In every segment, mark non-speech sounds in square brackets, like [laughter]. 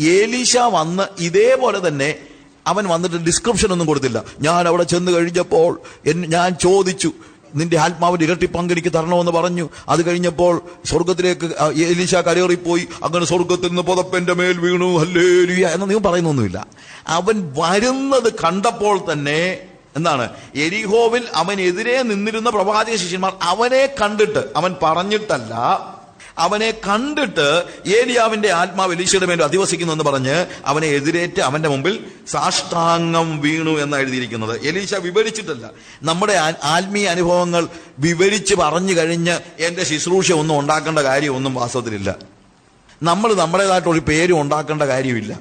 ഏലീശ വന്ന് ഇതേപോലെ തന്നെ അവൻ വന്നിട്ട് ഡിസ്ക്രിപ്ഷൻ ഒന്നും കൊടുത്തില്ല. ഞാൻ അവിടെ ചെന്ന് കഴിഞ്ഞപ്പോൾ ഞാൻ ചോദിച്ചു നിന്റെ ആത്മാവിന്റെ ഇരട്ടി പങ്ക് തരണമെന്ന് പറഞ്ഞു. അത് കഴിഞ്ഞപ്പോൾ സ്വർഗത്തിലേക്ക് ഏലീഷ കരേറിപ്പോയി. അങ്ങനെ സ്വർഗത്തിൽ നിന്ന് പുതപ്പന്റെ മേൽ വീണു. ഹല്ലേലൂയ എന്ന് നീ പറയുന്നൊന്നുമില്ല. അവൻ വരുന്നത് കണ്ടപ്പോൾ തന്നെ എന്താണ്? എരിഹോവിൽ അവനെതിരെ നിന്നിരുന്ന പ്രവാചക ശിഷ്യന്മാർ അവനെ കണ്ടിട്ട് അവൻ പറഞ്ഞിട്ടല്ല അവനെ കണ്ടിട്ട് ഏലിയാവിന്റെ ആത്മാവ് എലീശയുടെ മേൽ അധിവസിക്കുന്നു എന്ന് പറഞ്ഞ് അവനെ എതിരേറ്റ് അവന്റെ മുമ്പിൽ സാഷ്ടാംഗം വീണു എന്ന് എഴുതിയിരിക്കുന്നത്. എലീശ വിവരിച്ചിട്ടല്ല. നമ്മുടെ ആത്മീയ അനുഭവങ്ങൾ വിവരിച്ച് പറഞ്ഞു കഴിഞ്ഞ് എന്റെ ശുശ്രൂഷ ഒന്നും ഉണ്ടാക്കേണ്ട കാര്യമൊന്നും വാസ്തവത്തിലില്ല. നമ്മൾ നമ്മുടേതായിട്ടൊരു പേരും ഉണ്ടാക്കേണ്ട കാര്യമില്ല.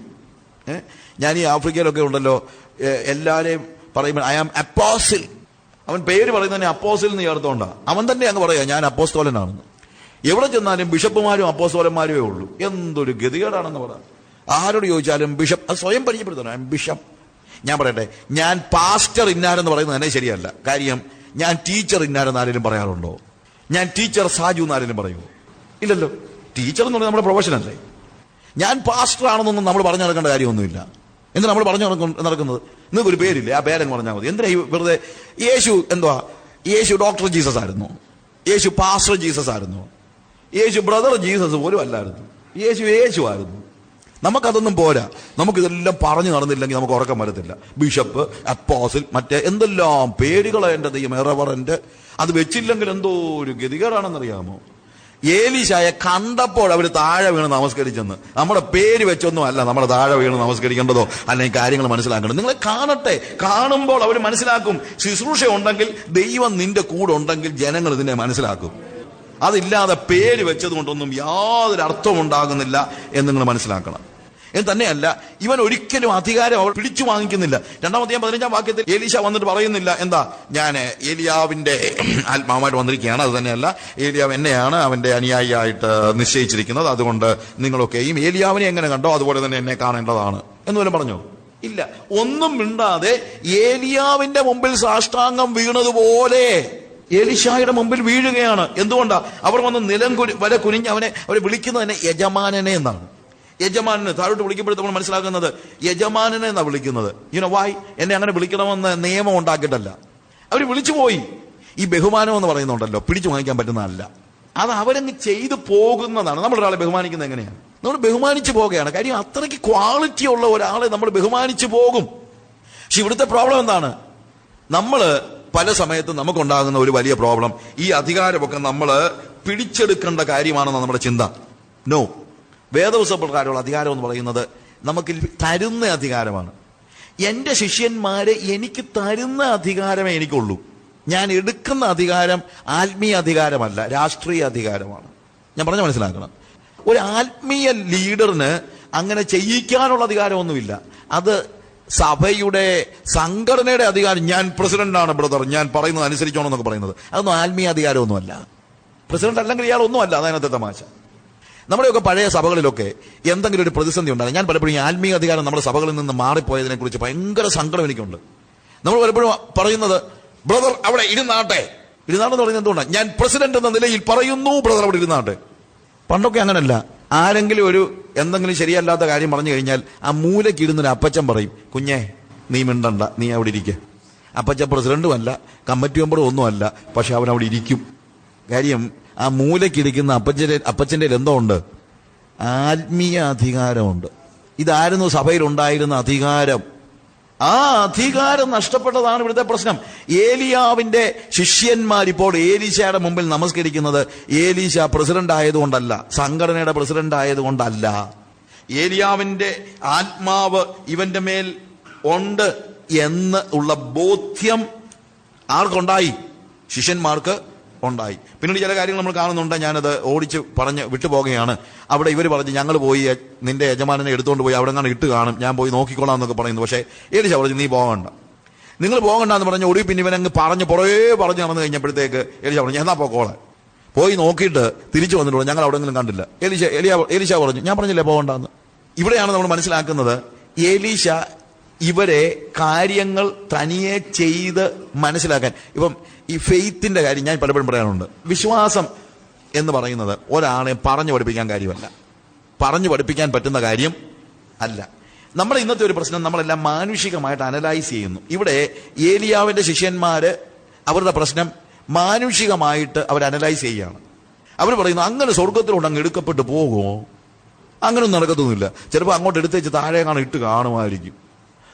ഞാൻ ഈ ആഫ്രിക്കയിലൊക്കെ ഉണ്ടല്ലോ. എല്ലാവരെയും പറയുമ്പോൾ ഐ ആം അപ്പോസിൽ അവൻ പേര് പറയുന്നതന്നെ അപ്പോസിൽ എന്ന് ചേർത്തോണ്ടാ. അവൻ തന്നെ അങ്ങ് പറയാ ഞാൻ അപ്പോസ്തോലനാണെന്ന്. എവിടെ ചെന്നാലും ബിഷപ്പുമാരും അപ്പോസോലന്മാരുമേ ഉള്ളൂ. എന്തൊരു ഗതികേടാണെന്ന് പറയാം ആരോട് ചോദിച്ചാലും ബിഷപ്പ് അത് സ്വയം പരിചയപ്പെടുത്തണം. ബിഷപ്പ്. ഞാൻ പറയട്ടെ ഞാൻ പാസ്റ്റർ ഇന്നാരെന്ന് പറയുന്നത് തന്നെ ശരിയല്ല. കാര്യം ഞാൻ ടീച്ചർ ഇന്നാരെന്ന് ആരെങ്കിലും പറയാറുണ്ടോ? ഞാൻ ടീച്ചർ സാജു എന്ന് പറയുമോ ഇല്ലല്ലോ. ടീച്ചർ എന്ന് പറഞ്ഞാൽ നമ്മുടെ പ്രൊഫഷൻ അല്ലേ? ഞാൻ പാസ്റ്റർ ആണെന്നൊന്നും നമ്മൾ പറഞ്ഞു നടക്കേണ്ട കാര്യമൊന്നുമില്ല. എന്തിനാ നമ്മൾ പറഞ്ഞു നടക്കുന്ന- നടക്കുന്നത്? നിങ്ങൾക്ക് ഒരു പേരില്ലേ? ആ പേരങ്ങ് പറഞ്ഞാൽ മതി. എന്തിനാ വെറുതെ യേശു എന്തുവാ? യേശു ഡോക്ടർ ജീസസ് ആയിരുന്നു. യേശു പാസ്റ്റർ ജീസസ് ആയിരുന്നു. യേശു ബ്രദർ ജീസസ് പോലും അല്ലായിരുന്നു. യേശു യേശു ആയിരുന്നു. നമുക്കതൊന്നും പോരാ. നമുക്കിതെല്ലാം പറഞ്ഞു നടന്നില്ലെങ്കിൽ നമുക്ക് ഉറക്കം വരത്തില്ല. ബിഷപ്പ് അപ്പോസിൽ മറ്റേ എന്തെല്ലാം പേരുകളെ എന്റെ ദൈവം എറവറന്റ് അത് വെച്ചില്ലെങ്കിൽ എന്തോ ഒരു ഗതികേടാണെന്നറിയാമോ? ഏലിശായ കണ്ടപ്പോൾ അവർ താഴെ വീണ് നമസ്കരിച്ചെന്ന്. നമ്മുടെ പേര് വെച്ചൊന്നും അല്ല നമ്മുടെ താഴെ വീണ് നമസ്കരിക്കേണ്ടതോ? അല്ലെങ്കിൽ കാര്യങ്ങൾ മനസ്സിലാക്കേണ്ടത്? നിങ്ങളെ കാണട്ടെ. കാണുമ്പോൾ അവർ മനസ്സിലാക്കും. ശുശ്രൂഷ ഉണ്ടെങ്കിൽ ദൈവം നിന്റെ കൂടെ ഉണ്ടെങ്കിൽ ജനങ്ങൾ ഇതിനെ മനസ്സിലാക്കും. അതില്ലാതെ പേര് വെച്ചതുകൊണ്ടൊന്നും യാതൊരു അർത്ഥവും ഉണ്ടാകുന്നില്ല എന്ന് നിങ്ങൾ മനസ്സിലാക്കണം. എന്ന് തന്നെയല്ല ഇവൻ ഒരിക്കലും അധികാരം അവൾ പിടിച്ചു വാങ്ങിക്കുന്നില്ല. രണ്ടാമത്തെ പതിനഞ്ചാം വാക്യത്തിൽ ഏലീഷ വന്നിട്ട് പറയുന്നില്ല എന്താ ഞാൻ ഏലിയാവിന്റെ [clears throat] ആത്മാവായിട്ട് വന്നിരിക്കുകയാണ്. അത് തന്നെയല്ല ഏലിയാവ് എന്നെയാണ് അവന്റെ അനുയായിയായിട്ട് നിശ്ചയിച്ചിരിക്കുന്നത്. അതുകൊണ്ട് നിങ്ങളൊക്കെയും ഏലിയാവിനെ എങ്ങനെ കണ്ടോ അതുപോലെ തന്നെ എന്നെ കാണേണ്ടതാണ് എന്ന് പോലും പറഞ്ഞു? ഇല്ല. ഒന്നും മിണ്ടാതെ ഏലിയാവിന്റെ മുമ്പിൽ സാഷ്ടാംഗം വീണതുപോലെ ഏലിശായുടെ മുമ്പിൽ വീഴുകയാണ്. എന്തുകൊണ്ടാ? അവർ വന്ന് നിലം കുരി വല കുനിഞ്ഞ് അവനെ അവരെ വിളിക്കുന്നത് തന്നെ യജമാനനെ എന്നാണ്. യജമാനന് താഴോട്ട് വിളിക്കുമ്പോഴത്തെ നമ്മൾ മനസ്സിലാക്കുന്നത് യജമാനനെ എന്നാണ് വിളിക്കുന്നത്. യുനോ വായ് എന്നെ അങ്ങനെ വിളിക്കണമെന്ന് നിയമം ഉണ്ടാക്കിയിട്ടല്ല. അവർ വിളിച്ചു പോയി. ഈ ബഹുമാനം എന്ന് പറയുന്നുണ്ടല്ലോ. പിടിച്ചു വാങ്ങിക്കാൻ പറ്റുന്നതല്ല അത് അവരങ്ങ് ചെയ്തു പോകുന്നതാണ്. നമ്മൾ ഒരാളെ ബഹുമാനിക്കുന്നത് എങ്ങനെയാണ്? നമ്മൾ ബഹുമാനിച്ചു പോകുകയാണ്. കാര്യം അത്രയ്ക്ക് ക്വാളിറ്റി ഉള്ള ഒരാളെ നമ്മൾ ബഹുമാനിച്ചു പോകും. പക്ഷെ ഇവിടുത്തെ പ്രോബ്ലം എന്താണ്? നമ്മൾ പല സമയത്തും നമുക്കുണ്ടാകുന്ന ഒരു വലിയ പ്രോബ്ലം ഈ അധികാരമൊക്കെ നമ്മൾ പിടിച്ചെടുക്കേണ്ട കാര്യമാണെന്ന് നമ്മുടെ ചിന്ത. നോ വേദപുസ്തകപ്രകാരമുള്ള അധികാരം എന്ന് പറയുന്നത് നമുക്ക് തരുന്ന അധികാരമാണ്. എന്റെ ശിഷ്യന്മാരെ എനിക്ക് തരുന്ന അധികാരമേ എനിക്കുള്ളൂ. ഞാൻ എടുക്കുന്ന അധികാരം ആത്മീയ അധികാരമല്ല രാഷ്ട്രീയ അധികാരമാണ്. ഞാൻ പറഞ്ഞ മനസ്സിലാക്കണം. ഒരു ആത്മീയ ലീഡറിന് അങ്ങനെ ചെയ്യിക്കാനുള്ള അധികാരമൊന്നുമില്ല. അത് സഭയുടെ സംഘടനയുടെ അധികാരം ഞാൻ പ്രസിഡന്റാണ് ബ്രദർ. ഞാൻ പറയുന്നത് അനുസരിച്ചോണം എന്നൊക്കെ പറയുന്നത്. അതൊന്നും ആത്മീയ അധികാരമൊന്നുമല്ല. പ്രസിഡന്റ് അല്ലെങ്കിൽ ഇയാൾ ഒന്നുമല്ല അതതിനകത്തെ തമാശ. നമ്മുടെയൊക്കെ പഴയ സഭകളിലൊക്കെ എന്തെങ്കിലും ഒരു പ്രതിസന്ധി ഉണ്ടാകും ഞാൻ പലപ്പോഴും ഈ ആത്മീയ അധികാരം നമ്മുടെ സഭകളിൽ നിന്ന് മാറിപ്പോയതിനെ കുറിച്ച് ഭയങ്കര സങ്കടം എനിക്കുണ്ട്. നമ്മൾ പലപ്പോഴും പറയുന്നത് ബ്രദർ അവിടെ ഇരുന്നാട്ടെ. ഇരുന്നാട്ടെന്ന് പറയുന്നത് എന്തുകൊണ്ടാണ്? ഞാൻ പ്രസിഡന്റ് എന്ന നിലയിൽ പറയുന്നു ബ്രദർ അവിടെ ഇരുന്നാട്ടെ. പണ്ടൊക്കെ അങ്ങനല്ല. ആരെങ്കിലും ഒരു എന്തെങ്കിലും ശരിയല്ലാത്ത കാര്യം പറഞ്ഞു കഴിഞ്ഞാൽ ആ മൂലയ്ക്ക് ഇരുന്നൊരു അപ്പച്ചൻ പറയും കുഞ്ഞേ നീ മിണ്ടണ്ട നീ അവിടെ ഇരിക്കുക അപ്പച്ചൻ പ്രസിഡന്റുമല്ല കമ്മിറ്റി മെമ്പറും ഒന്നുമല്ല പക്ഷെ അവൻ അവിടെ ഇരിക്കും. കാര്യം ആ മൂലയ്ക്കിരിക്കുന്ന അപ്പച്ചന്റെ അപ്പച്ചന്റെ എന്തോ ഉണ്ട് ആത്മീയ അധികാരമുണ്ട് ഇതായിരുന്നു സഭയിൽ ഉണ്ടായിരുന്ന അധികാരം. ആ അധികാരം നഷ്ടപ്പെട്ടതാണ് ഇവിടുത്തെ പ്രശ്നം. ഏലിയാവിന്റെ ശിഷ്യന്മാർ ഇപ്പോൾ ഏലീശയുടെ മുമ്പിൽ നമസ്കരിക്കുന്നത് ഏലീശ പ്രസിഡന്റ് ആയതുകൊണ്ടല്ല സംഘടനയുടെ പ്രസിഡന്റ് ആയതുകൊണ്ടല്ല. ഏലിയാവിന്റെ ആത്മാവ് ഇവന്റെ മേൽ ഉണ്ട് എന്ന് ഉള്ള ബോധ്യം ആർക്കുണ്ടായി? ശിഷ്യന്മാർക്ക് ഉണ്ടായി. പിന്നീട് ചില കാര്യങ്ങൾ നമ്മൾ കാണുന്നുണ്ട്. ഞാനത് ഓടിച്ച് പറഞ്ഞ് വിട്ടുപോകുകയാണ്. അവിടെ ഇവർ പറഞ്ഞ് ഞങ്ങൾ പോയി നിന്റെ യജമാനെ എടുത്തുകൊണ്ട് പോയി അവിടെ കാണാൻ ഇട്ട് കാണും. ഞാൻ പോയി നോക്കിക്കോളാം എന്നൊക്കെ പറയുന്നു. പക്ഷേ ഏലിശ പറഞ്ഞു നീ പോകണ്ട. നിങ്ങൾ പോകണ്ട എന്ന് പറഞ്ഞ് ഒടുവിൽ പിന്നെ അങ്ങ് പറഞ്ഞ് പുറകെ പറഞ്ഞ് നടന്നു കഴിഞ്ഞപ്പോഴത്തേക്ക് എലിശ പറഞ്ഞു എന്നാ പോക്കോളെ പോയി നോക്കിയിട്ട് തിരിച്ചു വന്നിട്ടുള്ളൂ ഞങ്ങൾ അവിടെങ്കിലും കണ്ടില്ല. എലിശ എലിയ എലിശ പറഞ്ഞു ഞാൻ പറഞ്ഞില്ലേ പോകണ്ടെന്ന്? ഇവിടെയാണ് നമ്മൾ മനസ്സിലാക്കുന്നത് ഏലീശ ഇവരെ കാര്യങ്ങൾ തനിയെ ചെയ്ത് മനസ്സിലാക്കാൻ. ഇപ്പം ഈ ഫെയ്ത്തിന്റെ കാര്യം ഞാൻ പലപ്പോഴും പറയാറുണ്ട്. വിശ്വാസം എന്ന് പറയുന്നത് ഒരാളെ പറഞ്ഞു പഠിപ്പിക്കാൻ കാര്യമല്ല. പറഞ്ഞു പഠിപ്പിക്കാൻ പറ്റുന്ന കാര്യം അല്ല. നമ്മൾ ഇന്നത്തെ ഒരു പ്രശ്നം നമ്മളെല്ലാം മാനുഷികമായിട്ട് അനലൈസ് ചെയ്യുന്നു. ഇവിടെ ഏലിയാവിന്റെ ശിഷ്യന്മാര് അവരുടെ പ്രശ്നം മാനുഷികമായിട്ട് അവർ അനലൈസ് ചെയ്യുകയാണ്. അവർ പറയുന്നു അങ്ങനെ സ്വർഗത്തിലോട്ട് അങ്ങ് എടുക്കപ്പെട്ട് പോകുമോ? അങ്ങനൊന്നും നടക്കത്തൊന്നുമില്ല. ചിലപ്പോൾ അങ്ങോട്ട് എടുത്തേച്ച് താഴെ കാണാൻ ഇട്ട് കാണുമായിരിക്കും.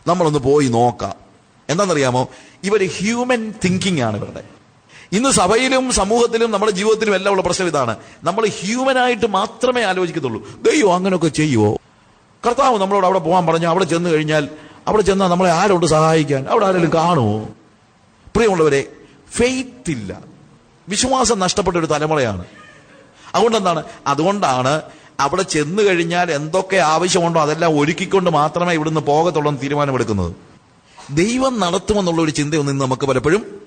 നമ്മളൊന്ന് പോയി നോക്കാം. എന്താണെന്നറിയാമോ? ഇവർ ഹ്യൂമൻ തിങ്കിങ് ആണ് ഇവരുടെ. ഇന്ന് സഭയിലും സമൂഹത്തിലും നമ്മുടെ ജീവിതത്തിലും എല്ലാം ഉള്ള പ്രശ്നം ഇതാണ്. നമ്മൾ ഹ്യൂമനായിട്ട് മാത്രമേ ആലോചിക്കത്തുള്ളൂ. ദൈവം അങ്ങനെയൊക്കെ ചെയ്യുമോ കർത്താവ് നമ്മളോട് അവിടെ പോകാൻ പറഞ്ഞു അവിടെ ചെന്ന് കഴിഞ്ഞാൽ അവിടെ ചെന്നാൽ നമ്മളെ ആരോട് സഹായിക്കാൻ? അവിടെ ആരെങ്കിലും കാണുമോ പ്രിയമുള്ളവരെ ഫെയ്ത്ത് ഇല്ല. വിശ്വാസം നഷ്ടപ്പെട്ട ഒരു തലമുറയാണ്. അതുകൊണ്ട് എന്താണ് അതുകൊണ്ടാണ് അവിടെ ചെന്ന് കഴിഞ്ഞാൽ എന്തൊക്കെ ആവശ്യമുണ്ടോ അതെല്ലാം ഒരുക്കിക്കൊണ്ട് മാത്രമേ ഇവിടുന്ന് പോകത്തുള്ളൂ തീരുമാനമെടുക്കുന്നത്. ദൈവം നടത്തുമെന്നുള്ള ഒരു ചിന്തയൊന്നും ഇന്ന് നമുക്ക് പലപ്പോഴും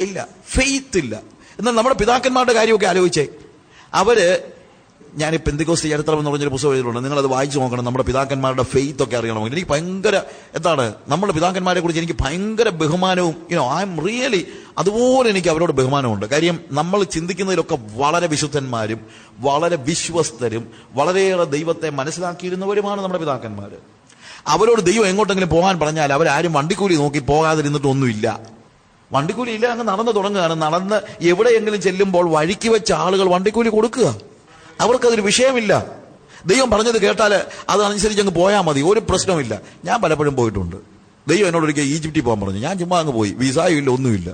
ഇല്ല. ഫെയ്ത്ത് ഇല്ല. എന്നാൽ നമ്മുടെ പിതാക്കന്മാരുടെ കാര്യമൊക്കെ ആലോചിച്ചേ. അവർ ഞാൻ പെന്തിക്കോസ്റ്റ് ചരിത്രം എന്ന് പറഞ്ഞൊരു പുസ്തകം എഴുതിയിട്ടുണ്ട്. നിങ്ങൾ അത് വായിച്ചു നോക്കണം. നമ്മുടെ പിതാക്കന്മാരുടെ ഫെയ്ത്ത് ഒക്കെ അറിയണമെങ്കിൽ. എനിക്ക് ഭയങ്കര എന്താണ്? നമ്മുടെ പിതാക്കന്മാരെ കുറിച്ച് എനിക്ക് ഭയങ്കര ബഹുമാനവും യുനോ ഐ എം റിയലി അതുപോലെ എനിക്ക് അവരോട് ബഹുമാനമുണ്ട്. കാര്യം നമ്മൾ ചിന്തിക്കുന്നതിലൊക്കെ വളരെ വിശുദ്ധന്മാരും വളരെ വിശ്വസ്തരും വളരെയേറെ ദൈവത്തെ മനസ്സിലാക്കിയിരുന്നവരുമാണ് നമ്മുടെ പിതാക്കന്മാർ അവരോട് ദൈവം എങ്ങോട്ടെങ്കിലും പോകാൻ പറഞ്ഞാൽ അവരാരും വണ്ടിക്കൂലി നോക്കി പോകാതിരുന്നിട്ടൊന്നുമില്ല വണ്ടിക്കൂലി ഇല്ല അങ്ങ് നടന്ന് തുടങ്ങുകയാണ്. നടന്ന് എവിടെയെങ്കിലും ചെല്ലുമ്പോൾ വഴിക്ക് വെച്ച ആളുകൾ വണ്ടിക്കൂലി കൊടുക്കുക. അവർക്കതൊരു വിഷയമില്ല. ദൈവം പറഞ്ഞത് കേട്ടാൽ അതനുസരിച്ച് അങ്ങ് പോയാൽ മതി. ഒരു പ്രശ്നമില്ല ഞാൻ പലപ്പോഴും പോയിട്ടുണ്ട്. ദൈവം എന്നോട് ഒരിക്കൽ ഈജിപ്തിൽ പോകാൻ പറഞ്ഞു. ഞാൻ ചുമ്മാ അങ്ങ് പോയി. വിസായും ഇല്ല ഒന്നുമില്ല.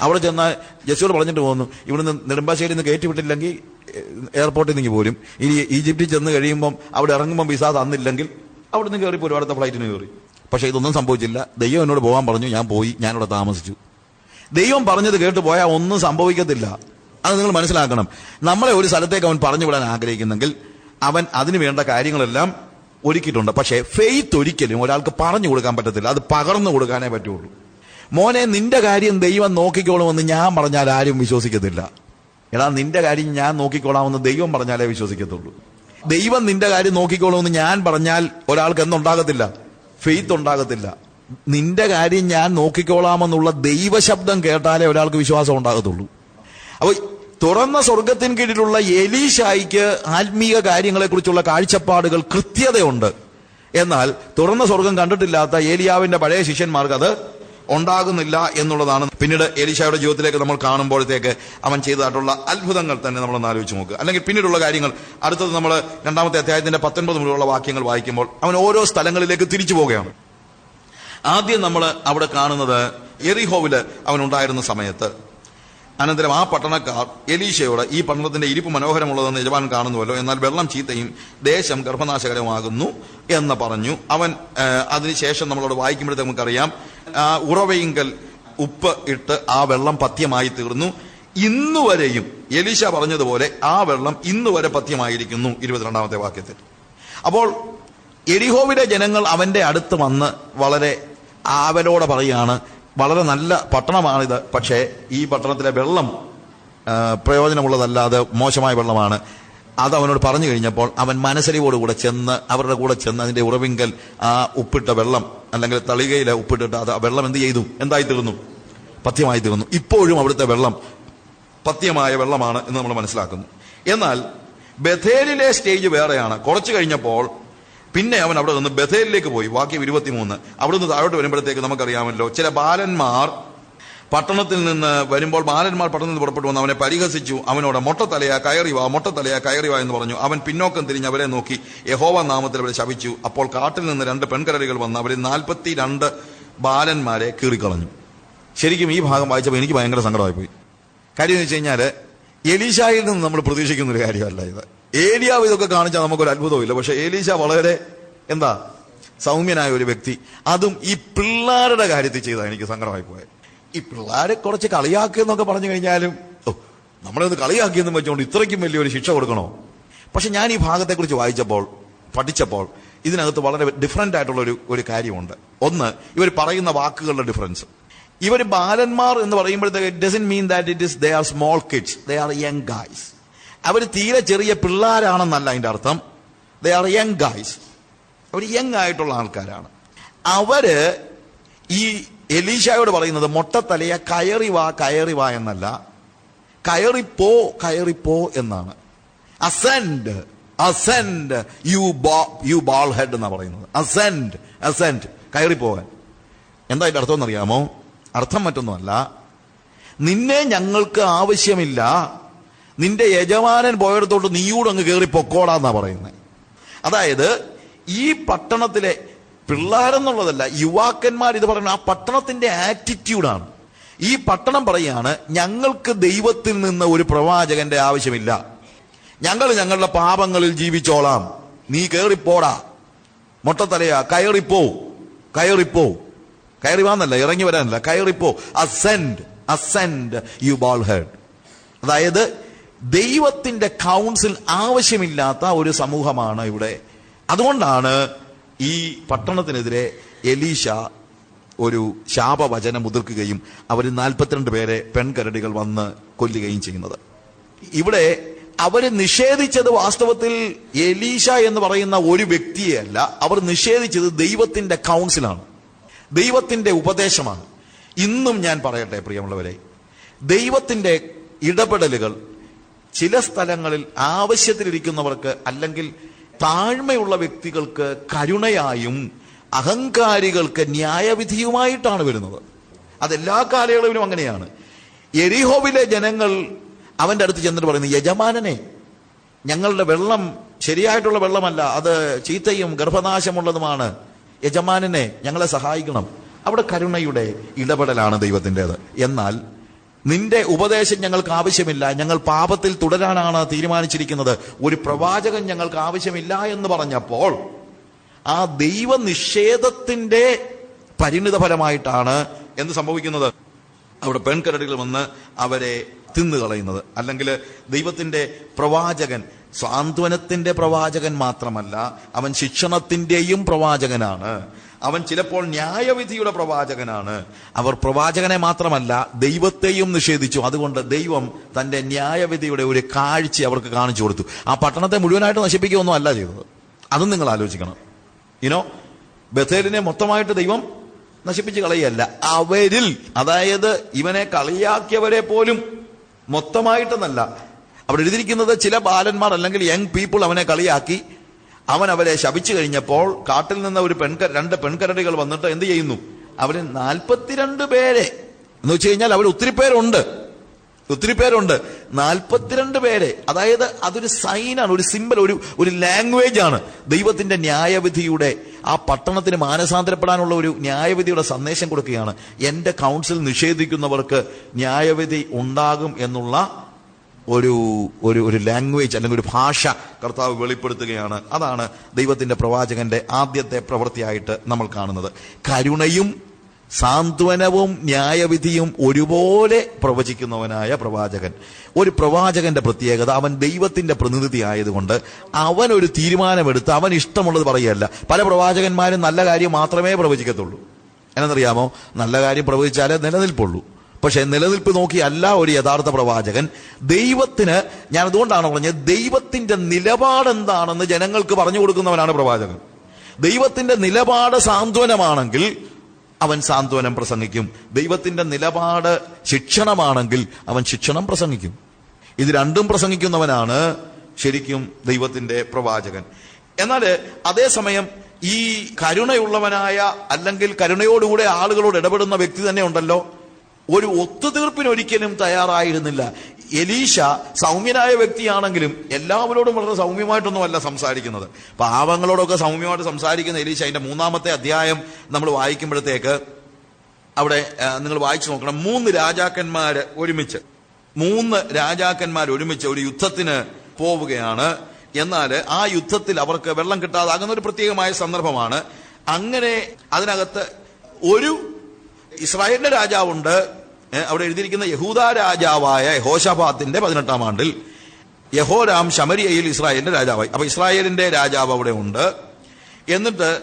അവിടെ ചെന്നാൽ ജസ്സോട് പറഞ്ഞിട്ട് പോകുന്നു ഇവിടുന്ന് നെടുമ്പാശ്ശേരി നിന്ന് കയറ്റി വിട്ടില്ലെങ്കിൽ എയർപോർട്ടിൽ നിന്ന് പോരും. ഇനി ഈജിപ്തിൽ ചെന്ന് കഴിയുമ്പം അവിടെ ഇറങ്ങുമ്പം വിസ തന്നില്ലെങ്കിൽ അവിടെ നിന്ന് കയറി പോരും അടുത്ത ഫ്ലൈറ്റിന് കയറി പക്ഷേ ഇതൊന്നും സംഭവിച്ചില്ല. ദൈവം എന്നോട് പോകാൻ പറഞ്ഞു ഞാൻ പോയി ഞാനിവിടെ താമസിച്ചു. ദൈവം പറഞ്ഞത് കേട്ട് പോയാൽ ഒന്നും സംഭവിക്കത്തില്ല. അത് നിങ്ങൾ മനസ്സിലാക്കണം. നമ്മളെ ഒരു സ്ഥലത്തേക്ക് അവൻ പറഞ്ഞു വിടാൻ ആഗ്രഹിക്കുന്നെങ്കിൽ അവൻ അതിന് വേണ്ട കാര്യങ്ങളെല്ലാം ഒരുക്കിയിട്ടുണ്ട്. പക്ഷേ ഫെയ്ത്ത് ഒരിക്കലും ഒരാൾക്ക് പറഞ്ഞു കൊടുക്കാൻ പറ്റത്തില്ല. അത് പകർന്നു കൊടുക്കാനേ പറ്റുള്ളൂ. മോനെ നിന്റെ കാര്യം ദൈവം നോക്കിക്കോളുമെന്ന് ഞാൻ പറഞ്ഞാൽ ആരും വിശ്വസിക്കത്തില്ല. എടാ നിന്റെ കാര്യം ഞാൻ നോക്കിക്കോളാമെന്ന് ദൈവം പറഞ്ഞാലേ വിശ്വസിക്കത്തുള്ളൂ. ദൈവം നിന്റെ കാര്യം നോക്കിക്കോളുമെന്ന് ഞാൻ പറഞ്ഞാൽ ഒരാൾക്ക് എന്തുണ്ടാകത്തില്ല? ഫെയ്ത്ത് ഉണ്ടാകത്തില്ല. നിന്റെ കാര്യം ഞാൻ നോക്കിക്കോളാമെന്നുള്ള ദൈവശബ്ദം കേട്ടാലേ ഒരാൾക്ക് വിശ്വാസം ഉണ്ടാകത്തുള്ളൂ. അപ്പോൾ തുറന്ന സ്വർഗത്തിന് കീഴിലുള്ള എലീഷായിക്ക് ആത്മീയ കാര്യങ്ങളെക്കുറിച്ചുള്ള കാഴ്ചപ്പാടുകൾ കൃത്യതയുണ്ട്. എന്നാൽ തുറന്ന സ്വർഗം കണ്ടിട്ടില്ലാത്ത ഏലിയാവിന്റെ പഴയ ശിഷ്യന്മാർക്ക് അത് ഉണ്ടാകുന്നില്ല എന്നുള്ളതാണ്. പിന്നീട് എലീഷായുടെ ജീവിതത്തിലേക്ക് നമ്മൾ കാണുമ്പോഴത്തേക്ക് അവൻ ചെയ്തതായിട്ടുള്ള അത്ഭുതങ്ങൾ തന്നെ നമ്മൾ ഒന്ന് ആലോചിച്ച് നോക്കുക അല്ലെങ്കിൽ പിന്നീടുള്ള കാര്യങ്ങൾ. അടുത്തത് നമ്മൾ രണ്ടാമത്തെ അധ്യായത്തിന്റെ പത്തൊൻപത് മുതലുള്ള വാക്യങ്ങൾ വായിക്കുമ്പോൾ അവൻ ഓരോ സ്ഥലങ്ങളിലേക്ക് തിരിച്ചു പോവുകയാണ്. ആദ്യം നമ്മൾ അവിടെ കാണുന്നത് എറിഹോവിൽ അവൻ ഉണ്ടായിരുന്ന സമയത്ത്. അനന്തരം ആ പട്ടണക്കാർ എലീശയോട് ഈ പട്ടണത്തിന്റെ ഇരിപ്പ് മനോഹരമുള്ളതെന്ന് യജമാൻ കാണുന്നുവല്ലോ. എന്നാൽ വെള്ളം ചീത്തയും ദേശം ഗർഭനാശകരമാകുന്നു എന്ന് പറഞ്ഞു. അവൻ അതിനുശേഷം നമ്മളോട് വായിക്കുമ്പോഴത്തേക്ക് നമുക്കറിയാം ഉറവയിങ്കൽ ഉപ്പ് ഇട്ട് ആ വെള്ളം പഥ്യമായി തീർന്നു. ഇന്നുവരെയും എലീശ പറഞ്ഞതുപോലെ ആ വെള്ളം ഇന്നുവരെ പഥ്യമായിരിക്കുന്നു. ഇരുപത്തിരണ്ടാമത്തെ വാക്യത്തിൽ. അപ്പോൾ എരിഹോവിലെ ജനങ്ങൾ അവന്റെ അടുത്ത് വന്ന് വളരെ ആവലോടെ പറയുകയാണ് വളരെ നല്ല പട്ടണമാണിത്. പക്ഷേ ഈ പട്ടണത്തിലെ വെള്ളം പ്രയോജനമുള്ളതല്ലാതെ മോശമായ വെള്ളമാണ്. അത് അവനോട് പറഞ്ഞു കഴിഞ്ഞപ്പോൾ അവൻ മനസ്സലിവോടുകൂടെ ചെന്ന് അവരുടെ കൂടെ ചെന്ന് അതിന്റെ ഉറവിങ്കൽ ആ ഉപ്പിട്ട വെള്ളം അല്ലെങ്കിൽ തളികയിലെ ഉപ്പിട്ടിട്ട് അത് വെള്ളം എന്ത് ചെയ്തു? എന്തായി തീർന്നു പഥ്യമായി തീർന്നു ഇപ്പോഴും അവിടുത്തെ വെള്ളം പഥ്യമായ വെള്ളമാണ് എന്ന് നമ്മൾ മനസ്സിലാക്കുന്നു. എന്നാൽ ബഥേലിലെ സ്റ്റേജ് വേറെയാണ്. കുറച്ച് കഴിഞ്ഞപ്പോൾ പിന്നെ അവൻ അവിടെ നിന്ന് ബഥേലിലേക്ക് പോയി. വാക്യം ഇരുപത്തിമൂന്ന്. അവിടെ നിന്ന് താഴോട്ട് വരുമ്പോഴത്തേക്ക് നമുക്കറിയാമല്ലോ ചില ബാലന്മാർ പട്ടണത്തിൽ നിന്ന് വരുമ്പോൾ ബാലന്മാർ പട്ടണത്തിൽ നിന്ന് പുറപ്പെട്ടു വന്ന് അവനെ പരിഹസിച്ചു. അവനോട് മൊട്ടത്തലയാ കയറി വാ മൊട്ടത്തലയ കയറി വാ എന്ന് പറഞ്ഞു. അവൻ പിന്നോക്കം തിരിഞ്ഞ് അവരെ നോക്കി. യഹോവ നാമത്തിൽ അവരെ ശപിച്ചു. അപ്പോൾ കാട്ടിൽ നിന്ന് രണ്ട് പെൺകരടികൾ വന്ന് അവരിൽ നാൽപ്പത്തി രണ്ട് ബാലന്മാരെ കീറിക്കളഞ്ഞു. ശരിക്കും ഈ ഭാഗം വായിച്ചപ്പോൾ എനിക്ക് ഭയങ്കര സങ്കടമായി പോയി കാര്യം എന്ന് വെച്ച് കഴിഞ്ഞാൽ എലീശായിൽ നിന്ന് നമ്മൾ പ്രതീക്ഷിക്കുന്ന ഒരു കാര്യമല്ല ഇത്. ഏലിയാവ് ഇതൊക്കെ കാണിച്ചാൽ നമുക്കൊരു അത്ഭുതമില്ല പക്ഷെ ഏലീശ വളരെ എന്താ സൗമ്യനായ ഒരു വ്യക്തി. അതും ഈ പിള്ളേരുടെ കാര്യത്തിൽ ചെയ്താൽ എനിക്ക് സങ്കടമായി പോയത്. ഈ പിള്ളേരെ കുറച്ച് കളിയാക്കിയെന്നൊക്കെ പറഞ്ഞു കഴിഞ്ഞാലും ഓ നമ്മളെ ഒന്ന് കളിയാക്കിയെന്നും വെച്ചുകൊണ്ട് ഇത്രയ്ക്കും വലിയൊരു ശിക്ഷ കൊടുക്കണോ? പക്ഷെ ഞാൻ ഈ ഭാഗത്തെക്കുറിച്ച് വായിച്ചപ്പോൾ പഠിച്ചപ്പോൾ ഇതിനകത്ത് വളരെ ഡിഫറെന്റ് ആയിട്ടുള്ള ഒരു ഒരു കാര്യമുണ്ട്. ഒന്ന് ഇവർ പറയുന്ന വാക്കുകളുടെ ഡിഫറൻസ് ഇവർ ബാലന്മാർ എന്ന് പറയുമ്പോഴത്തേക്ക് it doesn't mean that it is they are small kids they are young guys അവർ തീരെ ചെറിയ പിള്ളേരാണെന്നല്ല അതിന്റെ അർത്ഥം. ദേ ആർ യങ് ഗായ്സ് അവർ യങ് ആയിട്ടുള്ള ആൾക്കാരാണ്. അവർ ഈ എലീഷായോട് പറയുന്നത് മൊട്ടത്തലയ കയറി വാ കയറി വാ എന്നല്ല. കയറിപ്പോ കയറിപ്പോ എന്നാണ്. അസെൻഡ് അസെൻഡ് യു ബോ യു ബാൾ ഹെഡ് എന്നാണ് പറയുന്നത്. അസെൻഡ് അസെൻഡ് കയറിപ്പോകാൻ പോകാൻ. എന്താ അതിന്റെ അർത്ഥം എന്നറിയാമോ? അർത്ഥം മറ്റൊന്നുമല്ല. നിന്നെ ഞങ്ങൾക്ക് ആവശ്യമില്ല. നിന്റെ യജമാനൻ പോയിടത്തോട്ട് നീയൂടെ അങ്ങ് കയറി പൊക്കോടാന്നാ പറയുന്നത് അതായത് ഈ പട്ടണത്തിലെ പിള്ളേരെന്നുള്ളതല്ല യുവാക്കന്മാർ ഇത് പറയുന്നത് ആ പട്ടണത്തിന്റെ ആറ്റിറ്റ്യൂഡാണ്. ഈ പട്ടണം പറയാണ് ഞങ്ങൾക്ക് ദൈവത്തിൽ നിന്ന് ഒരു പ്രവാചകന്റെ ആവശ്യമില്ല. ഞങ്ങൾ ഞങ്ങളുടെ പാപങ്ങളിൽ ജീവിച്ചോളാം. നീ കയറിപ്പോടാ മൊട്ടത്തലയാ കയറിപ്പോ കയറിപ്പോ. കയറി വാന്നല്ല ഇറങ്ങി വരാനല്ല കയറിപ്പോ. Ascend ascend you bald head അതായത് ദൈവത്തിന്റെ കൗൺസിൽ ആവശ്യമില്ലാത്ത ഒരു സമൂഹമാണ് ഇവിടെ. അതുകൊണ്ടാണ് ഈ പട്ടണത്തിനെതിരെ എലീഷ ഒരു ശാപവചനം മുതിർക്കുകയും അവർ നാൽപ്പത്തിരണ്ട് പേരെ പെൺകരടികൾ വന്ന് കൊല്ലുകയും ചെയ്യുന്നത്. ഇവിടെ അവർ നിഷേധിച്ചത് വാസ്തവത്തിൽ എലീഷ എന്ന് പറയുന്ന ഒരു വ്യക്തിയെയല്ല. അവർ നിഷേധിച്ചത് ദൈവത്തിന്റെ കൗൺസിലാണ്. ദൈവത്തിന്റെ ഉപദേശമാണ്. ഇന്നും ഞാൻ പറയട്ടെ പ്രിയമുള്ളവരെ. ദൈവത്തിന്റെ ഇടപെടലുകൾ ചില സ്ഥലങ്ങളിൽ ആവശ്യത്തിലിരിക്കുന്നവർക്ക് അല്ലെങ്കിൽ താഴ്മയുള്ള വ്യക്തികൾക്ക് കരുണയായും അഹങ്കാരികൾക്ക് ന്യായവിധിയുമായിട്ടാണ് വരുന്നത്. അതെല്ലാ കാലയളവിലും അങ്ങനെയാണ്. എരിഹോവിലെ ജനങ്ങൾ അവന്റെ അടുത്ത് ചെന്നിട്ട് പറയുന്നത് യജമാനനെ ഞങ്ങളുടെ വെള്ളം ശരിയായിട്ടുള്ള വെള്ളമല്ല അത് ചീത്തയും ഗർഭനാശമുള്ളതുമാണ്. യജമാനനെ ഞങ്ങളെ സഹായിക്കണം. അവിടെ കരുണയുടെ ഇടപെടലാണ് ദൈവത്തിന്റെത്. എന്നാൽ നിന്റെ ഉപദേശം ഞങ്ങൾക്ക് ആവശ്യമില്ല. ഞങ്ങൾ പാപത്തിൽ തുടരാനാണ് തീരുമാനിച്ചിരിക്കുന്നത്. ഒരു പ്രവാചകൻ ഞങ്ങൾക്ക് ആവശ്യമില്ല എന്ന് പറഞ്ഞപ്പോൾ ആ ദൈവ നിഷേധത്തിന്റെ പരിണിത ഫലമായിട്ടാണ് എന്ത് സംഭവിക്കുന്നത്? അവിടെ പെൺകരടികൾ വന്ന് അവരെ തിന്നുകളയുന്നത്. അല്ലെങ്കിൽ ദൈവത്തിന്റെ പ്രവാചകൻ സ്വാന്തവനത്തിന്റെ പ്രവാചകൻ മാത്രമല്ല അവൻ ശിക്ഷണത്തിന്റെയും പ്രവാചകനാണ്. അവൻ ചിലപ്പോൾ ന്യായവിധിയുടെ പ്രവാചകനാണ്. അവർ പ്രവാചകനെ മാത്രമല്ല ദൈവത്തെയും നിഷേധിച്ചു. അതുകൊണ്ട് ദൈവം തന്റെ ന്യായവിധിയുടെ ഒരു കാഴ്ച അവർക്ക് കാണിച്ചു കൊടുത്തു. ആ പട്ടണത്തെ മുഴുവനായിട്ട് നശിപ്പിക്കുകയൊന്നും അല്ല ചെയ്തത്. അതും നിങ്ങൾ ആലോചിക്കണം. ഇനോ ബഥേലിനെ മൊത്തമായിട്ട് ദൈവം നശിപ്പിച്ച് കളയല്ല. അവരിൽ അതായത് ഇവനെ കളിയാക്കിയവരെ പോലും മൊത്തമായിട്ടെന്നല്ല. അവിടെ എഴുതിയിരിക്കുന്നത് ചില ബാലന്മാർ അല്ലെങ്കിൽ യങ് പീപ്പിൾ അവനെ കളിയാക്കി. അവൻ അവരെ ശപിച്ചു കഴിഞ്ഞപ്പോൾ കാട്ടിൽ നിന്ന് ഒരു പെൺക രണ്ട് പെൺകരടികൾ വന്നിട്ട് എന്ത് ചെയ്യുന്നു? അവർ നാൽപ്പത്തിരണ്ട് പേരെ എന്ന് വെച്ച് കഴിഞ്ഞാൽ അവർ ഒത്തിരി പേരുണ്ട്. ഒത്തിരി പേരുണ്ട്. നാൽപ്പത്തിരണ്ട് പേരെ. അതായത് അതൊരു സൈനാണ് ഒരു സിമ്പിൾ ഒരു ഒരു ലാംഗ്വേജ് ആണ് ദൈവത്തിന്റെ ന്യായവിധിയുടെ ആ പട്ടണത്തിന് മാനസാന്തരപ്പെടാനുള്ള ഒരു ന്യായവിധിയുടെ സന്ദേശം കൊടുക്കുകയാണ്. എന്റെ കൗൺസിൽ നിഷേധിക്കുന്നവർക്ക് ന്യായവിധി ഉണ്ടാകും എന്നുള്ള ഒരു ഒരു ഒരു ലാംഗ്വേജ് അല്ലെങ്കിൽ ഒരു ഭാഷ കർത്താവ് വെളിപ്പെടുത്തുകയാണ്. അതാണ് ദൈവത്തിന്റെ പ്രവാചകന്റെ ആദ്യത്തെ പ്രവൃത്തിയായിട്ട് നമ്മൾ കാണുന്നത്. കരുണയും സാന്ത്വനവും ന്യായവിധിയും ഒരുപോലെ പ്രവചിക്കുന്നവനായ പ്രവാചകൻ. ഒരു പ്രവാചകന്റെ പ്രത്യേകത അവൻ ദൈവത്തിന്റെ പ്രതിനിധി ആയതുകൊണ്ട് അവൻ ഒരു തീരുമാനമെടുത്ത് അവൻ ഇഷ്ടമുള്ളത് പറയുകയല്ല. പല പ്രവാചകന്മാരും നല്ല കാര്യം മാത്രമേ പ്രവചിക്കത്തുള്ളൂ. എന്നറിയാമോ? നല്ല കാര്യം പ്രവചിച്ചാലേ നിലനിൽപ്പുള്ളൂ. പക്ഷെ നിലനിൽപ്പ് നോക്കിയല്ല ഒരു യഥാർത്ഥ പ്രവാചകൻ. ദൈവത്തിന് ഞാൻ അതുകൊണ്ടാണ് പറഞ്ഞത് ദൈവത്തിന്റെ നിലപാട് എന്താണെന്ന് ജനങ്ങൾക്ക് പറഞ്ഞു കൊടുക്കുന്നവനാണ് പ്രവാചകൻ. ദൈവത്തിന്റെ നിലപാട് സാന്ത്വനമാണെങ്കിൽ അവൻ സാന്ത്വനം പ്രസംഗിക്കും. ദൈവത്തിന്റെ നിലപാട് ശിക്ഷണമാണെങ്കിൽ അവൻ ശിക്ഷണം പ്രസംഗിക്കും. ഇത് രണ്ടും പ്രസംഗിക്കുന്നവനാണ് ശരിക്കും ദൈവത്തിന്റെ പ്രവാചകൻ. എന്നാൽ അതേസമയം ഈ കരുണയുള്ളവനായ അല്ലെങ്കിൽ കരുണയോടുകൂടെ ആളുകളോട് ഇടപെടുന്ന വ്യക്തി തന്നെ ഉണ്ടല്ലോ. ഒരു ഒത്തുതീർപ്പിന് ഒരിക്കലും തയ്യാറായിരുന്നില്ല. എലീഷ സൗമ്യനായ വ്യക്തിയാണെങ്കിലും എല്ലാവരോടും വളരെ സൗമ്യമായിട്ടൊന്നുമല്ല സംസാരിക്കുന്നത്. പാവങ്ങളോടൊക്കെ സൗമ്യമായിട്ട് സംസാരിക്കുന്ന എലീശ അതിന്റെ മൂന്നാമത്തെ അധ്യായം നമ്മൾ വായിക്കുമ്പോഴത്തേക്ക് അവിടെ നിങ്ങൾ വായിച്ചു നോക്കണം. മൂന്ന് രാജാക്കന്മാർ ഒരുമിച്ച് മൂന്ന് രാജാക്കന്മാർ ഒരുമിച്ച് ഒരു യുദ്ധത്തിന് പോവുകയാണ്. എന്നാൽ ആ യുദ്ധത്തിൽ അവർക്ക് വെള്ളം കിട്ടാതാകുന്ന ഒരു പ്രത്യേകമായ സന്ദർഭമാണ്. അങ്ങനെ അതിനകത്ത് ഒരു ഇസ്രായേലിന്റെ രാജാവുണ്ട്. അവിടെ എഴുതിയിരിക്കുന്ന യഹൂദ രാജാവായ യഹോഷാഫാത്തിന്റെ പതിനെട്ടാം ആണ്ടിൽ യഹോരാം ശമരിയയിൽ ഇസ്രായേലിന്റെ രാജാവായി. അപ്പൊ ഇസ്രായേലിന്റെ രാജാവ് അവിടെ ഉണ്ട്. എന്നിട്ട്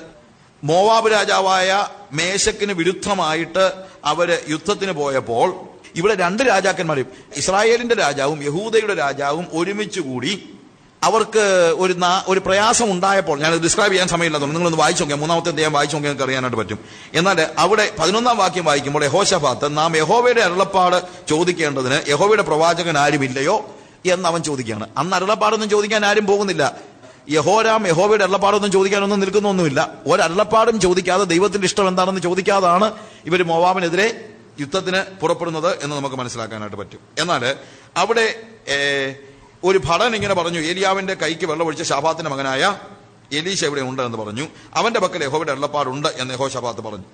മോവാബ് രാജാവായ മേശക്കിന് വിരുദ്ധമായിട്ട് അവർ യുദ്ധത്തിന് പോയപ്പോൾ ഇവിടെ രണ്ട് രാജാക്കന്മാരും ഇസ്രായേലിന്റെ രാജാവും യഹൂദയുടെ രാജാവും ഒരുമിച്ച് കൂടി അവർക്ക് ഒരു ഒരു പ്രയാസം ഉണ്ടായപ്പോൾ ഞാൻ ഡിസ്ക്രൈബ് ചെയ്യാൻ സമയമില്ല സമയമില്ലാത്തതുകൊണ്ട് നിങ്ങളൊന്ന് വായിച്ചു നോക്കിയാൽ മൂന്നാമത്തെ അധ്യായം വായിച്ചു നോക്കിയാൽ നിങ്ങൾക്ക് അറിയാനായിട്ട് പറ്റും. എന്നാൽ അവിടെ പതിനൊന്നാം വാക്യം വായിക്കുമ്പോൾ യഹോശഫാത്ത് നാം യഹോവയുടെ അരുളപ്പാട് ചോദിക്കേണ്ടതിന് യഹോവയുടെ പ്രവാചകൻ ആരുമില്ലയോ എന്ന് അവൻ ചോദിക്കുകയാണ്. അന്ന് അരുളപ്പാടൊന്നും ചോദിക്കാൻ ആരും പോകുന്നില്ല. യഹോരാം യഹോവയുടെ അരുളപ്പാടൊന്നും ചോദിക്കാനൊന്നും നിൽക്കുന്നൊന്നുമില്ല. ഒരള്ളപ്പാടും ചോദിക്കാതെ ദൈവത്തിന്റെ ഇഷ്ടം എന്താണെന്ന് ചോദിക്കാതാണ് ഇവർ മോവാമിനെതിരെ യുദ്ധത്തിന് പുറപ്പെടുന്നത് എന്ന് നമുക്ക് മനസ്സിലാക്കാനായിട്ട് പറ്റും. എന്നാൽ അവിടെ ഒരു ഭടൻ ഇങ്ങനെ പറഞ്ഞു ഏലിയാവിന്റെ കൈക്ക് വെള്ളമൊഴിച്ച ഷാഫാത്തിന്റെ മകനായ എലീശ ഇവിടെ ഉണ്ട് എന്ന് പറഞ്ഞു. അവന്റെ പക്കൽ യഹോയുടെ എള്ളപ്പാടുണ്ട് എന്ന് യഹോ ഷഫാത്ത് പറഞ്ഞു.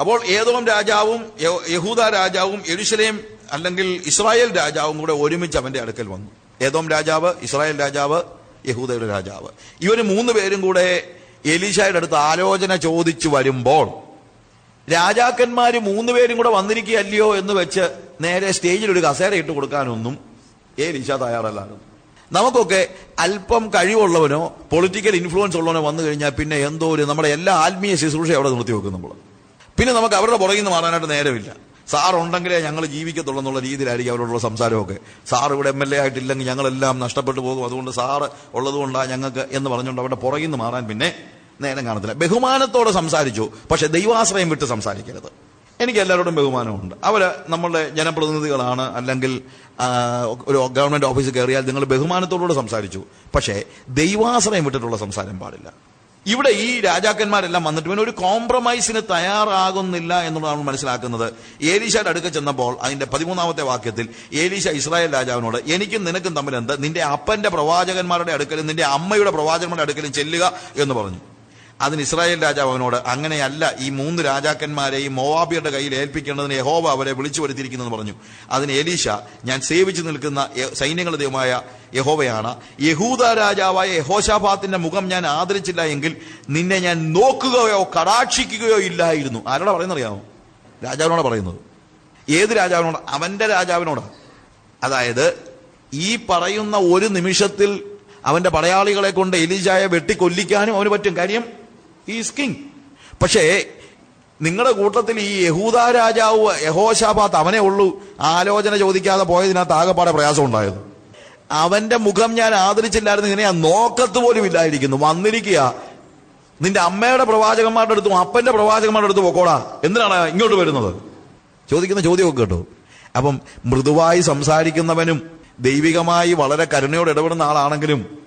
അപ്പോൾ ഏതോം രാജാവും യഹൂദ രാജാവും എരുശലേം അല്ലെങ്കിൽ ഇസ്രായേൽ രാജാവും കൂടെ ഒരുമിച്ച് അവന്റെ അടുക്കൽ വന്നു. ഏതോം രാജാവ് ഇസ്രായേൽ രാജാവ് യഹൂദയുടെ രാജാവ്. ഇവർ മൂന്ന് പേരും കൂടെ എലീശയുടെ അടുത്ത് ആലോചന ചോദിച്ചു വരുമ്പോൾ രാജാക്കന്മാർ മൂന്ന് പേരും കൂടെ വന്നിരിക്കുകയല്ലയോ എന്ന് വെച്ച് നേരെ സ്റ്റേജിൽ ഒരു കസേര ഇട്ട് കൊടുക്കാനൊന്നും ഏലീശ തയ്യാറല്ലായിരുന്നു. നമുക്കൊക്കെ അല്പം കഴിവുള്ളവനോ പൊളിറ്റിക്കൽ ഇൻഫ്ലുവൻസ് ഉള്ളവനോ വന്നു കഴിഞ്ഞാൽ പിന്നെ എന്തോ ഒരു നമ്മുടെ എല്ലാ ആത്മീയ ശുശ്രൂഷ അവിടെ നിർത്തി വെക്കും നമ്മൾ. പിന്നെ നമുക്ക് അവരുടെ പുറകിൽ നിന്ന് മാറാനായിട്ട് നേരമില്ല. സാർ ഉണ്ടെങ്കിലേ ഞങ്ങൾ ജീവിക്കത്തുള്ളൂ എന്നുള്ള രീതിയിലായിരിക്കും അവരോടുള്ള സംസാരമൊക്കെ. സാർ ഇവിടെ എം എൽ എ ആയിട്ടില്ലെങ്കിൽ ഞങ്ങളെല്ലാം നഷ്ടപ്പെട്ടു പോകും. അതുകൊണ്ട് സാർ ഉള്ളതുകൊണ്ടാണ് ഞങ്ങൾക്ക് എന്ന് പറഞ്ഞുകൊണ്ട് അവരുടെ പുറകിൽ നിന്ന് മാറാൻ പിന്നെ നേരം കാണത്തില്ല. ബഹുമാനത്തോടെ സംസാരിച്ചു. പക്ഷെ ദൈവാശ്രയം വിട്ട് സംസാരിക്കരുത്. എനിക്ക് എല്ലാവരോടും ബഹുമാനമുണ്ട്. അവർ നമ്മളുടെ ജനപ്രതിനിധികളാണ് അല്ലെങ്കിൽ ഒരു ഗവൺമെന്റ് ഓഫീസിൽ കയറിയാൽ നിങ്ങൾ ബഹുമാനത്തോടുകൂടെ സംസാരിച്ചു. പക്ഷേ ദൈവാശ്രയം വിട്ടിട്ടുള്ള സംസാരം പാടില്ല. ഇവിടെ ഈ രാജാക്കന്മാരെല്ലാം വന്നിട്ട് പിന്നെ ഒരു കോംപ്രമൈസിന് തയ്യാറാകുന്നില്ല എന്നുള്ളതാണ് മനസ്സിലാക്കുന്നത്. ഏലീശയുടെ അടുക്ക ചെന്നപ്പോൾ അതിന്റെ പതിമൂന്നാമത്തെ വാക്യത്തിൽ ഏലീശ ഇസ്രായേൽ രാജാവിനോട് എനിക്കും നിനക്കും തമ്മിൽ എന്ത് നിന്റെ അപ്പന്റെ പ്രവാചകന്മാരുടെ അടുക്കലും നിന്റെ അമ്മയുടെ പ്രവാചകന്മാരുടെ അടുക്കലും ചെല്ലുക എന്ന് പറഞ്ഞു. അതിന് ഇസ്രായേൽ രാജാവ് അവനോട് അങ്ങനെയല്ല ഈ മൂന്ന് രാജാക്കന്മാരെയും മോവാബിയുടെ കയ്യിൽ ഏൽപ്പിക്കേണ്ടതിന് യഹോവ അവരെ വിളിച്ചു വരുത്തിയിരിക്കുന്നെന്ന് പറഞ്ഞു. അതിന് എലീശ ഞാൻ സേവിച്ചു നിൽക്കുന്ന സൈന്യങ്ങളുടെ ദൈവമായ യഹോവയാണ്. യഹൂദ രാജാവായ യഹോഷാഫാത്തിന്റെ മുഖം ഞാൻ ആദരിച്ചില്ല എങ്കിൽ നിന്നെ ഞാൻ നോക്കുകയോ കടാക്ഷിക്കുകയോ ഇല്ലായിരുന്നു. ആരോടാ പറയുന്നറിയാമോ രാജാവിനോട് പറയുന്നത്. ഏത് രാജാവിനോട്? അവന്റെ രാജാവിനോട്. അതായത് ഈ പറയുന്ന ഒരു നിമിഷത്തിൽ അവന്റെ പടയാളികളെ കൊണ്ട് എലിജായെ വെട്ടിക്കൊല്ലിക്കാനും അവന് പറ്റും. കാര്യം ഈസ് കിങ് പക്ഷേ നിങ്ങളുടെ കൂട്ടത്തിൽ ഈ യഹൂദ രാജാവ് യഹോഷാബാത്ത് അവനെ ഉള്ളൂ ആലോചന ചോദിക്കാതെ പോയതിനകത്ത് ആകെപ്പാടെ പ്രയാസം ഉണ്ടായത്. അവന്റെ മുഖം ഞാൻ ആദരിച്ചില്ലായിരുന്നു ഞാൻ നോക്കത്ത് പോലും ഇല്ലായിരിക്കുന്നു. വന്നിരിക്കുക. നിന്റെ അമ്മയുടെ പ്രവാചകന്മാരുടെ അടുത്തും അപ്പന്റെ പ്രവാചകന്മാരുടെ അടുത്തും പോക്കോടാ. എന്തിനാണ് ഇങ്ങോട്ട് വരുന്നത്? ചോദിക്കുന്ന ചോദ്യമൊക്കെ കേട്ടോ. അപ്പം മൃദുവായി സംസാരിക്കുന്നവനും ദൈവികമായി വളരെ കരുണയോട് ഇടപെടുന്ന ആളാണെങ്കിലും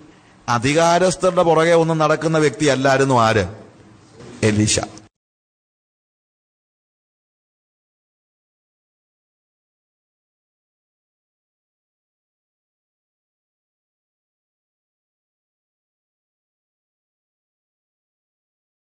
അധികാരസ്ഥരുടെ പുറകെ ഒന്നും നടക്കുന്ന വ്യക്തി അല്ലായിരുന്നു ആര്? എലീശ